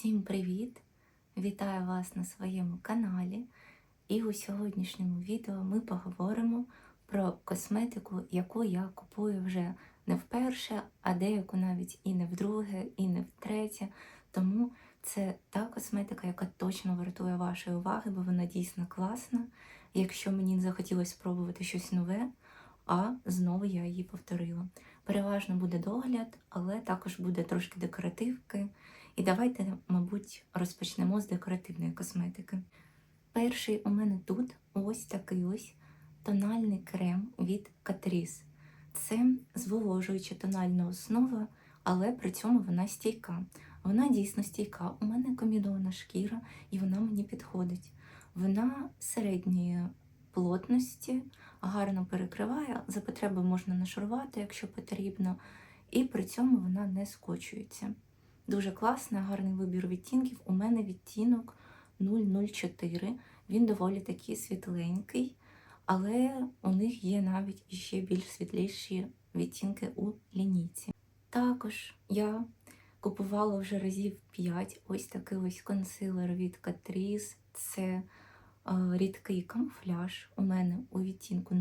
Всім привіт! Вітаю вас на своєму каналі. І у сьогоднішньому відео ми поговоримо про косметику, яку я купую вже не вперше, а деяку навіть і не вдруге, і не втретє. Тому це та косметика, яка точно вартує вашої уваги, бо вона дійсно класна. Якщо мені захотілося спробувати щось нове, а знову я її повторила. Переважно буде догляд, але також буде трошки декоративки. І давайте, мабуть, розпочнемо з декоративної косметики. Перший у мене тут ось такий ось тональний крем від Catrice. Це зволожуюча тональна основа, але при цьому вона стійка. Вона дійсно стійка. У мене комідована шкіра, і вона мені підходить. Вона середньої плотності, гарно перекриває, за потреби можна нашарувати, якщо потрібно, і при цьому вона не скочується. Дуже класний, гарний вибір відтінків. У мене відтінок 004. Він доволі такий світленький, але у них є навіть іще більш світліші відтінки у лінійці. Також я купувала вже разів 5 ось такий ось консилер від Catrice. Це е, рідкий камуфляж у мене у відтінку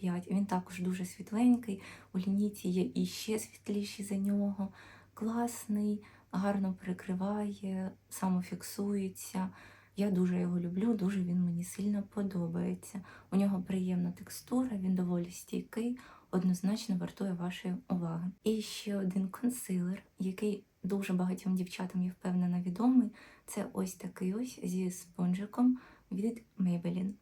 005. Він також дуже світленький. У лінійці є іще світліші за нього. Класний, гарно перекриває, самофіксується. Я дуже його люблю, дуже він мені сильно подобається. У нього приємна текстура, він доволі стійкий, однозначно вартує вашої уваги. І ще один консилер, який дуже багатьом дівчатам, я впевнена, відомий. Це ось такий ось зі спонжиком від Maybelline.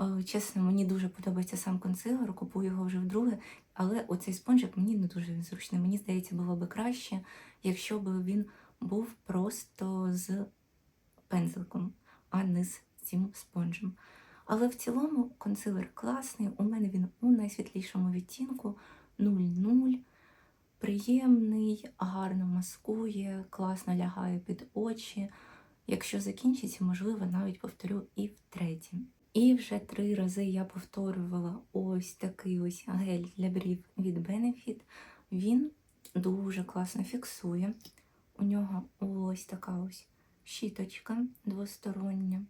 Е, Чесно, мені дуже подобається сам консилер, купую його вже вдруге, але оцей спонжик мені не дуже зручний. Мені здається, було би краще, якщо б він був просто з пензликом, а не з цим спонжем. Але в цілому консилер класний. У мене він у найсвітлішому відтінку 00. Приємний, гарно маскує, класно лягає під очі. Якщо закінчиться, можливо, навіть повторю і втретє. І вже три рази я повторювала ось такий ось гель для брів від Benefit. Він дуже класно фіксує. У нього ось така ось щіточка двостороння.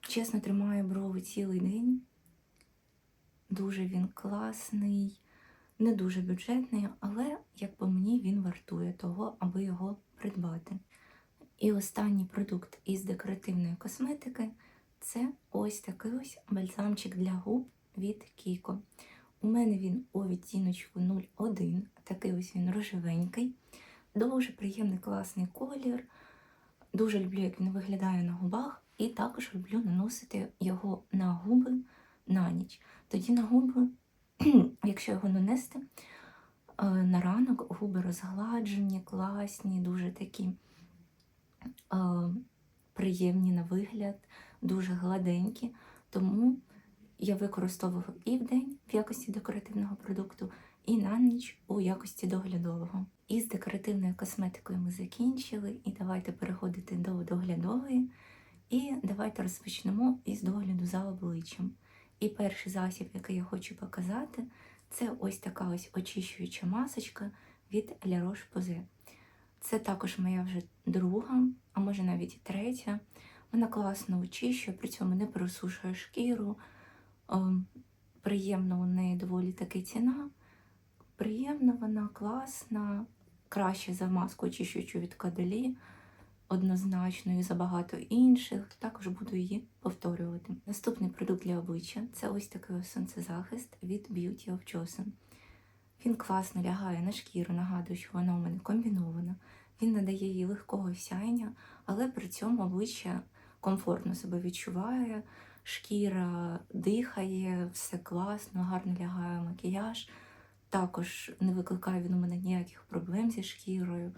Чесно, тримає брови цілий день. Дуже він класний, не дуже бюджетний, але, як по мені, він вартує того, аби його придбати. І останній продукт із декоративної косметики це ось такий ось бальзамчик для губ від Kiko. У мене він у відтіночку 01, такий ось він рожевенький. Дуже приємний класний колір. Дуже люблю, як він виглядає на губах, і також люблю наносити його на губи на ніч. Тоді на губи, якщо його нанести, е, на ранок губи розгладжені, класні, дуже такі е, приємні на вигляд, дуже гладенькі. Тому я використовую і в день в якості декоративного продукту, і на ніч у якості доглядового. Із декоративною косметикою ми закінчили, і давайте переходити до доглядової. І давайте розпочнемо із догляду за обличчям. І перший засіб, який я хочу показати, це ось така ось очищуюча масочка від La Roche-Posay. Це також моя вже друга, а може навіть третя. Вона класно очищує, при цьому не пересушує шкіру. Ем, Приємно у неї доволі таки ціна. Приємна вона, класна, краще за маску очищуючу від Каделі, однозначно і за багато інших. Також буду її повторювати. Наступний продукт для обличчя це ось такий сонцезахист від Beauty of Chosen. Він класно лягає на шкіру, нагадую, що вона у мене комбінована. Він надає їй легкого сяйня, але при цьому обличчя комфортно себе відчуває, шкіра дихає, все класно, гарно лягає макіяж. Також не викликає він у мене ніяких проблем зі шкірою,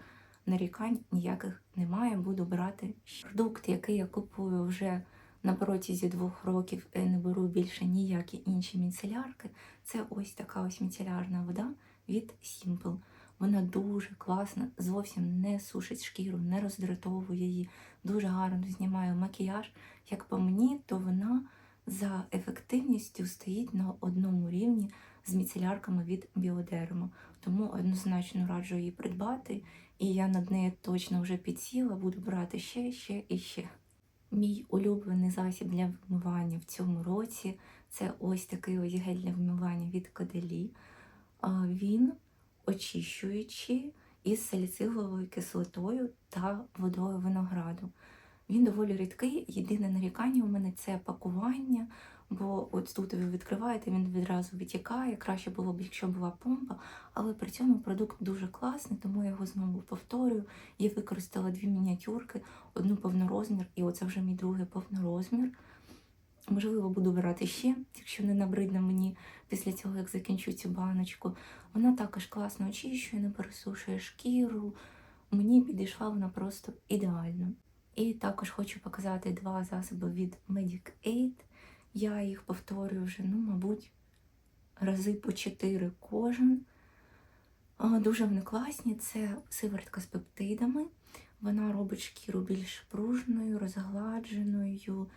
нарікань ніяких немає. Буду брати продукт, який я купую вже на протязі двох років і не беру більше ніякі інші міцелярки. Це ось така ось міцелярна вода від Simple. Вона дуже класна, зовсім не сушить шкіру, не роздратовує її, дуже гарно знімає макіяж. Як по мені, то вона за ефективністю стоїть на одному рівні з міцелярками від біодермо. Тому однозначно раджу її придбати, і я над нею точно вже підсіла, буду брати ще, ще і ще. Мій улюблений засіб для вмивання в цьому році це ось такий ось гель для вмивання від Коделі. Він очищуючий із саліциловою кислотою та водою винограду. Він доволі рідкий. Єдине нарікання у мене це пакування, бо от тут ви відкриваєте, він відразу витікає. Краще було б, якщо була помпа, але при цьому продукт дуже класний, тому я його знову повторюю. Я використала дві мініатюрки, одну повнорозмір, і оце вже мій другий повнорозмір. Можливо, буду брати ще, якщо не набридне мені після цього, як закінчу цю баночку. Вона також класно очищує, не пересушує шкіру. Мені підійшла вона просто ідеально. І також хочу показати два засоби від Medic Aid. Я їх повторюю вже, ну, мабуть, рази по 4 кожен. Дуже вони класні. Це сиворотка з пептидами. Вона робить шкіру більш пружною, розгладженою,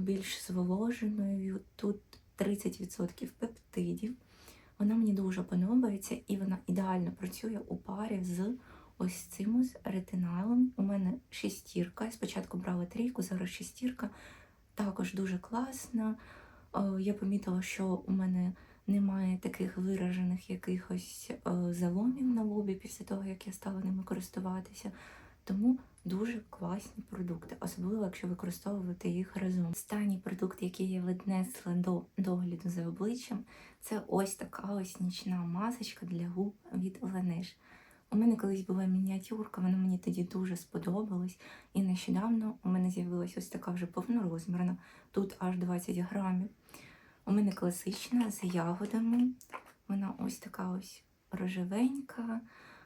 більш зволоженою. Тут 30% пептидів. Вона мені дуже подобається і вона ідеально працює у парі з ось цим ось ретиналом. У мене шестірка. Спочатку брала трійку, зараз шестірка. Також дуже класна. Е, Я помітила, що у мене немає таких виражених якихось е, заломів на лобі після того, як я стала ними користуватися. Тому дуже класні продукти, особливо якщо використовувати їх разом. Останній продукт, який я віднесла до догляду за обличчям, це ось така ось нічна масочка для губ від Laneige. У мене колись була мініатюрка, вона мені тоді дуже сподобалась. І нещодавно у мене з'явилась ось така вже повнорозмірна, тут аж 20 грамів. У мене класична з ягодами. Вона ось така ось рожевенька,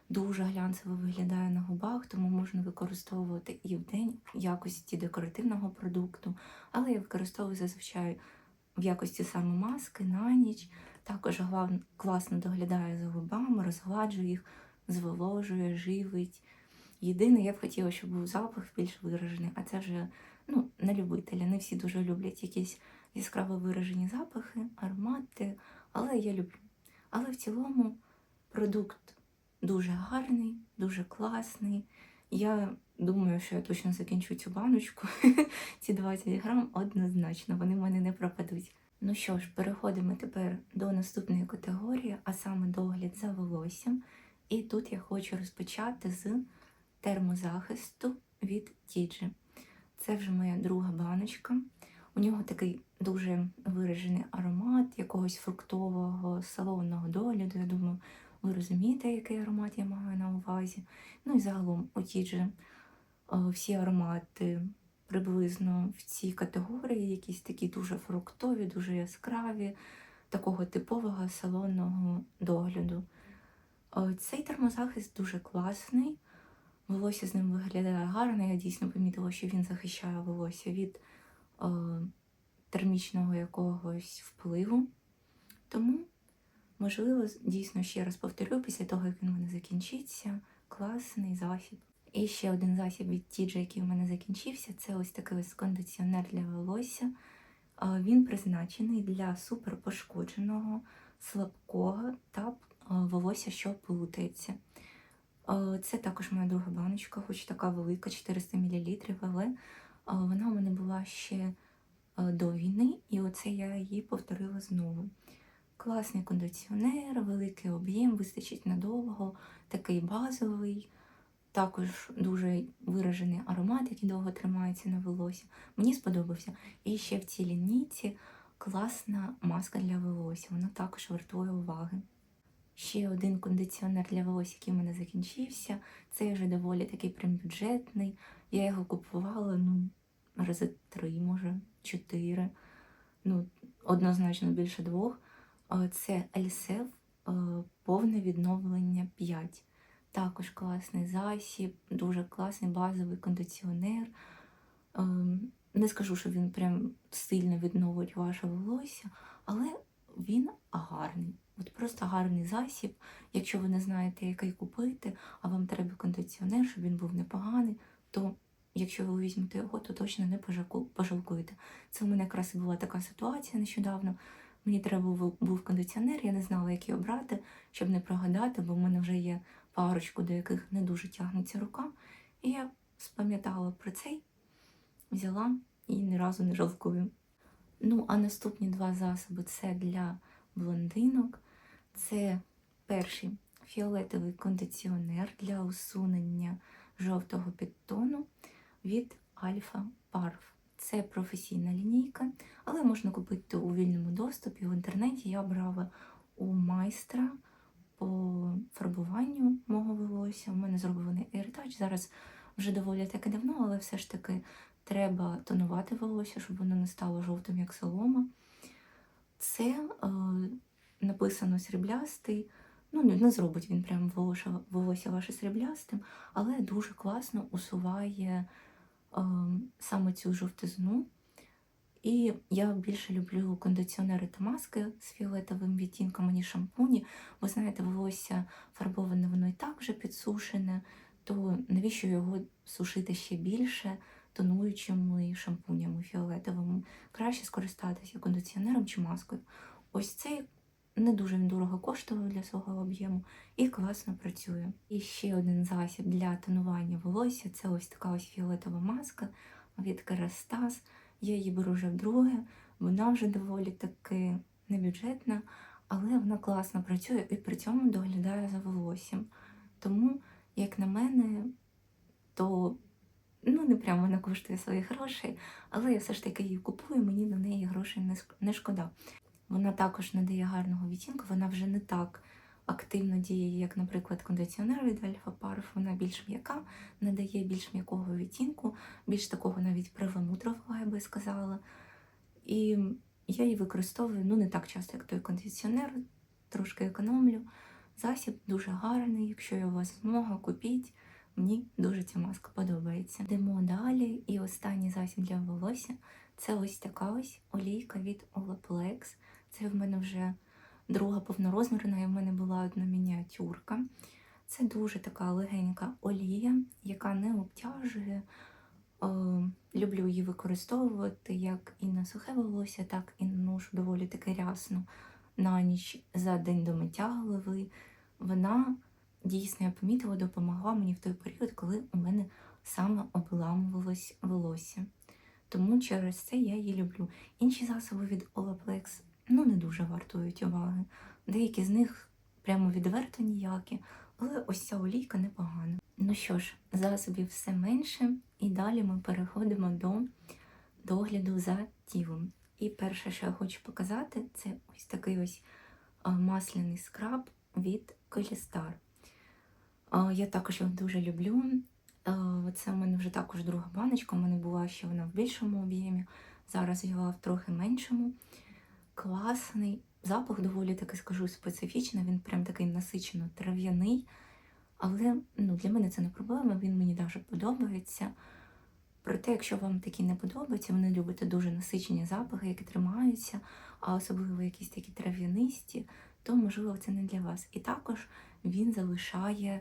дуже глянцево виглядає на губах, тому можна використовувати і в день в якості декоративного продукту, але я використовую зазвичай в якості саме маски на ніч. Також класно доглядає за губами, розгладжує їх зволожує, живить. Єдине, я б хотіла, щоб був запах більш виражений, а це вже ну, на любителя. Не всі дуже люблять якісь яскраво виражені запахи, аромати, але я люблю. Але в цілому продукт дуже гарний, дуже класний. Я думаю, що я точно закінчу цю баночку. Ці 20 грам однозначно, вони в мене не пропадуть. Ну що ж, переходимо тепер до наступної категорії, а саме догляд за волоссям. І тут я хочу розпочати з термозахисту від Тіджі. Це вже моя друга баночка. У нього такий дуже виражений аромат якогось фруктового салонного догляду. Я думаю, ви розумієте, який аромат я маю на увазі. Ну і загалом у Тіджі е, всі аромати приблизно в цій категорії, якісь такі дуже фруктові, дуже яскраві, такого типового салонного догляду. Е, Цей термозахист дуже класний. Волосся з ним виглядає гарно. Я дійсно помітила, що він захищає волосся від е, термічного якогось впливу. Тому, можливо, дійсно ще раз повторю, після того, як він у мене закінчиться, класний засіб. І ще один засіб від Тіджа, який у мене закінчився, це ось такий ось кондиціонер для волосся. Він призначений для суперпошкодженого, слабкого та волосся, що плутається. Це також моя друга баночка, хоч така велика, 400 мл, але вона у мене була ще до війни, і оце я її повторила знову. Класний кондиціонер, великий об'єм, вистачить надовго, такий базовий, також дуже виражений аромат, який довго тримається на волосі. Мені сподобався. І ще в цій лінійці класна маска для волосся, вона також вартує уваги. Ще один кондиціонер для волосся, який в мене закінчився. Це вже доволі такий прям бюджетний. Я його купувала ну, рази три, може, чотири. Ну, однозначно більше двох. А, Це Ельсев повне відновлення 5. Також класний засіб, дуже класний базовий кондиціонер. Ем, Не скажу, що він прям сильно відновить ваше волосся, але він гарний. От просто гарний засіб. Якщо ви не знаєте, який купити, а вам треба кондиціонер, щоб він був непоганий, то якщо ви візьмете його, то точно не пожалку- пожалкуєте. Це у мене якраз була така ситуація нещодавно. Мені треба був, був кондиціонер, я не знала, який обрати, щоб не прогадати, бо в мене вже є парочку, до яких не дуже тягнеться рука. І я спам'ятала про цей, взяла і ні разу не жалкую. Ну, а наступні два засоби це для блондинок. Це перший фіолетовий кондиціонер для усунення жовтого підтону від Alpha Parf. Це професійна лінійка, але можна купити у вільному доступі. В інтернеті я брала у майстра по фарбуванню мого волосся. У мене зроблений AirTouch. Зараз вже доволі таки давно, але все ж таки треба тонувати волосся, щоб воно не стало жовтим, як солома. Це е, написано сріблястий. Ну, не, зробить він прям волосся, ваше сріблястим, але дуже класно усуває саме цю жовтизну. І я більше люблю кондиціонери та маски з фіолетовим відтінком, ніж шампуні. Ви знаєте, волосся фарбоване, воно і так вже підсушене, то навіщо його сушити ще більше тонуючими шампунями фіолетовими? Краще скористатися кондиціонером чи маскою. Ось цей не дуже дорого коштував для свого об'єму і класно працює. І ще один засіб для тонування волосся це ось така ось фіолетова маска від Kerastase. Я її беру вже вдруге, вона вже доволі таки небюджетна, але вона класно працює і при цьому доглядає за волоссям. Тому, як на мене, то ну, не прямо вона коштує своїх грошей, але я все ж таки її купую, мені на неї грошей не шкода. Вона також не дає гарного відтінку, вона вже не так активно діє, як, наприклад, кондиціонер від Alpha Parf. Вона більш м'яка, надає більш м'якого відтінку, більш такого навіть перламутрового, я би сказала. І я її використовую ну, не так часто, як той кондиціонер, трошки економлю. Засіб дуже гарний, якщо є у вас змога, купіть. Мені дуже ця маска подобається. Йдемо далі. І останній засіб для волосся це ось така ось олійка від Olaplex. Це в мене вже друга повнорозмірна, і в мене була одна мініатюрка. Це дуже така легенька олія, яка не обтяжує. Е, люблю її використовувати як і на сухе волосся, так і на ношу доволі таки рясно на ніч за день до миття голови. Вона дійсно я помітила, допомогла мені в той період, коли у мене саме обламувалось волосся. Тому через це я її люблю. Інші засоби від Olaplex ну, не дуже вартують уваги. Деякі з них прямо відверто ніякі, але ось ця олійка непогана. Ну що ж, засобів все менше, і далі ми переходимо до догляду за тілом. І перше, що я хочу показати, це ось такий ось масляний скраб від Колістар. Я також його дуже люблю. Це в мене вже також друга баночка. У мене була ще вона в більшому об'ємі. Зараз взяла в трохи меншому. Класний. Запах доволі таки скажу специфічний, він прям такий насичено трав'яний. Але ну, для мене це не проблема, він мені дуже подобається. Проте, якщо вам такі не подобаються, ви не любите дуже насичені запахи, які тримаються, а особливо якісь такі трав'янисті, то можливо це не для вас. І також він залишає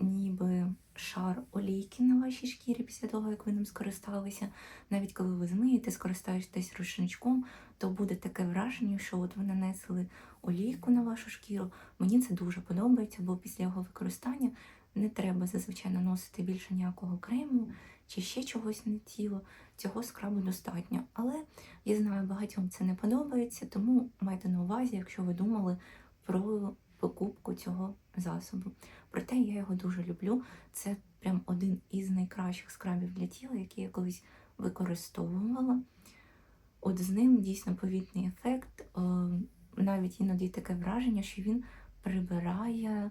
ніби шар олійки на вашій шкірі після того, як ви ним скористалися. Навіть коли ви змиєте, скористаєтесь рушничком, то буде таке враження, що от ви нанесли олійку на вашу шкіру. Мені це дуже подобається, бо після його використання не треба зазвичай наносити більше ніякого крему чи ще чогось на тіло. Цього скрабу достатньо. Але я знаю, багатьом це не подобається, тому майте на увазі, якщо ви думали про покупку цього засобу. Проте я його дуже люблю. Це прям один із найкращих скрабів для тіла, який я колись використовувала. От з ним дійсно повітний ефект. Е, Навіть іноді таке враження, що він прибирає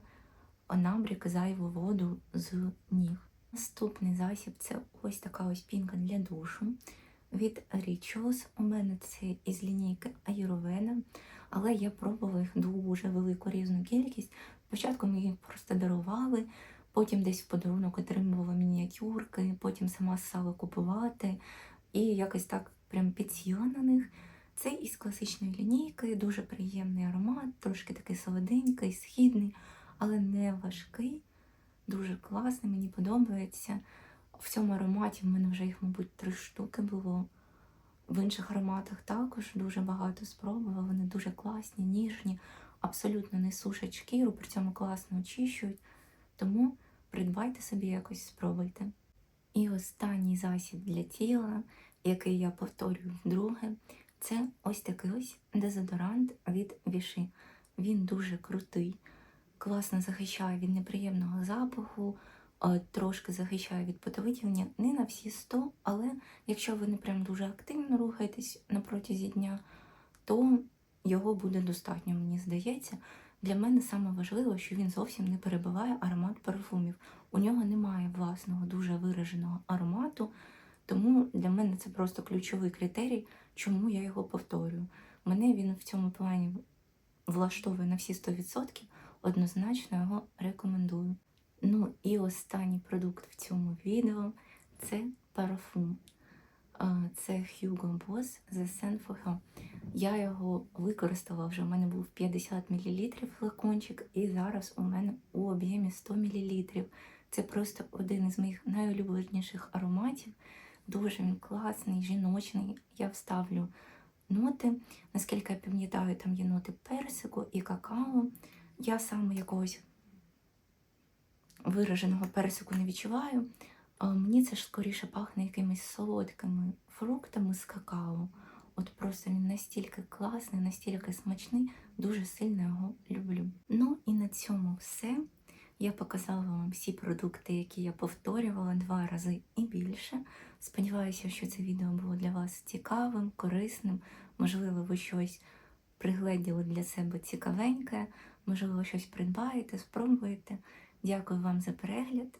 набряк зайву воду з ніг. Наступний засіб це ось така ось пінка для душу від Rituals. У мене це із лінійки Ayurveda, але я пробувала їх дуже велику різну кількість. Спочатку ми їх просто дарували, потім десь в подарунок отримувала мініатюрки, потім сама стала купувати і якось так прям підсіла на них. Це із класичної лінійки, дуже приємний аромат, трошки такий солоденький, східний, але не важкий. Дуже класний, мені подобається. В цьому ароматі в мене вже їх, мабуть, три штуки було. В інших ароматах також дуже багато спробувала. Вони дуже класні, ніжні, абсолютно не сушать шкіру, при цьому класно очищують. Тому придбайте собі якось, спробуйте. І останній засіб для тіла, який я повторюю вдруге, це ось такий ось дезодорант від Віши. Він дуже крутий, класно захищає від неприємного запаху, е, трошки захищає від потовиділення. Не на всі 100, але якщо ви не прям дуже активно рухаєтесь на протязі дня, то його буде достатньо, мені здається. Для мене саме важливо, що він зовсім не перебиває аромат парфумів. У нього немає власного дуже вираженого аромату, тому для мене це просто ключовий критерій, чому я його повторюю. Мене він в цьому плані влаштовує на всі 100%, однозначно його рекомендую. Ну і останній продукт в цьому відео це парфум. Це Hugo Boss The Scent for Her. Я його використала вже. У мене був 50 мл флакончик, і зараз у мене у об'ємі 100 мл. Це просто один із моїх найулюбленіших ароматів. Дуже він класний, жіночний. Я вставлю ноти. Наскільки я пам'ятаю, там є ноти персику і какао. Я саме якогось вираженого персику не відчуваю. Мені це ж скоріше пахне якимись солодкими фруктами з какао. От просто він настільки класний, настільки смачний, дуже сильно його люблю. Ну і на цьому все. Я показала вам всі продукти, які я повторювала два рази і більше. Сподіваюся, що це відео було для вас цікавим, корисним. Можливо, ви щось пригледіли для себе цікавеньке, можливо, щось придбаєте, спробуєте. Дякую вам за перегляд